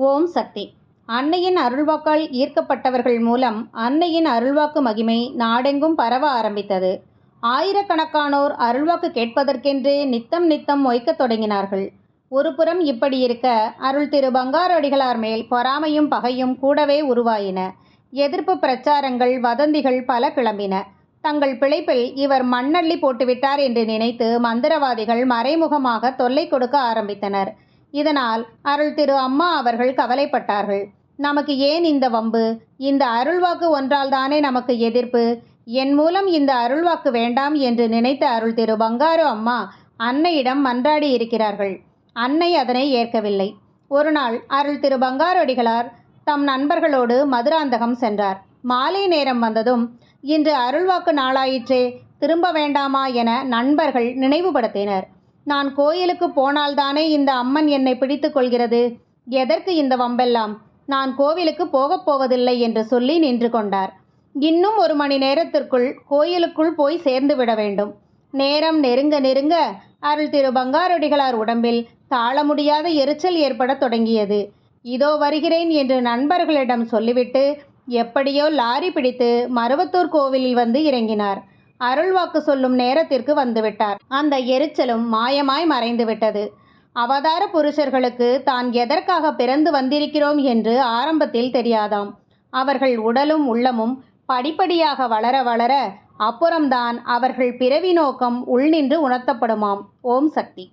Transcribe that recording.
ஓம் சக்தி. அன்னையின் அருள்வாக்கால் ஈர்க்கப்பட்டவர்கள் மூலம் அன்னையின் அருள்வாக்கு மகிமை நாடெங்கும் பரவ ஆரம்பித்தது. ஆயிரக்கணக்கானோர் அருள்வாக்கு கேட்பதற்கென்றே நித்தம் நித்தம் மொய்க்கத் தொடங்கினார்கள். ஒருபுறம் இப்படி இருக்க அருள் திரு பங்காரடிகளார் மேல் பொறாமையும் பகையும் கூடவே உருவாயின. எதிர்ப்பு பிரச்சாரங்கள் வதந்திகள் பல கிளம்பின. தங்கள் பிழைப்பில் இவர் மண்ணள்ளி போட்டுவிட்டார் என்று நினைத்து மந்திரவாதிகள் மறைமுகமாக தொல்லை கொடுக்க ஆரம்பித்தனர். இதனால் அருள் திரு அம்மா அவர்கள் கவலைப்பட்டார்கள். நமக்கு ஏன் இந்த வம்பு? இந்த அருள்வாக்கு ஒன்றால்தானே நமக்கு எதிர்ப்பு? என் மூலம் இந்த அருள்வாக்கு வேண்டாம் என்று நினைத்த அருள் திரு பங்காரு அம்மா அன்னையிடம் மன்றாடி இருக்கிறார்கள். அன்னை அதனை ஏற்கவில்லை. ஒரு நாள் அருள் திரு பங்காரடிகளார் தம் நண்பர்களோடு மதுராந்தகம் சென்றார். மாலை நேரம் வந்ததும் இன்று அருள்வாக்கு நாளாயிற்றே திரும்ப வேண்டாமா என நண்பர்கள் நினைவுபடுத்தினர். நான் கோயிலுக்கு போனால்தானே இந்த அம்மன் என்னை பிடித்து கொள்கிறது? எதற்கு இந்த வம்பெல்லாம்? நான் கோவிலுக்கு போகப் போவதில்லை என்று சொல்லி நின்று கொண்டார். இன்னும் ஒரு மணி நேரத்திற்குள் கோயிலுக்குள் போய் சேர்ந்து விட வேண்டும். நேரம் நெருங்க நெருங்க அருள் திரு பங்காரடிகளார் உடம்பில் தாழ முடியாத எரிச்சல் ஏற்படத் தொடங்கியது. இதோ வருகிறேன் என்று நண்பர்களிடம் சொல்லிவிட்டு எப்படியோ லாரி பிடித்து மருவத்தூர் கோவிலில் வந்து இறங்கினார். அருள்வாக்கு சொல்லும் நேரத்திற்கு வந்துவிட்டார். அந்த எரிச்சலும் மாயமாய் மறைந்து விட்டது அவதார புருஷர்களுக்கு தான் எதற்காக பிறந்து வந்திருக்கிறோம் என்று ஆரம்பத்தில் தெரியாதாம். அவர்கள் உடலும் உள்ளமும் படிப்படியாக வளர வளர அப்புறம்தான் அவர்கள் பிறவி நோக்கம் உள்நின்று உணர்த்தப்படுமாம். ஓம் சக்தி.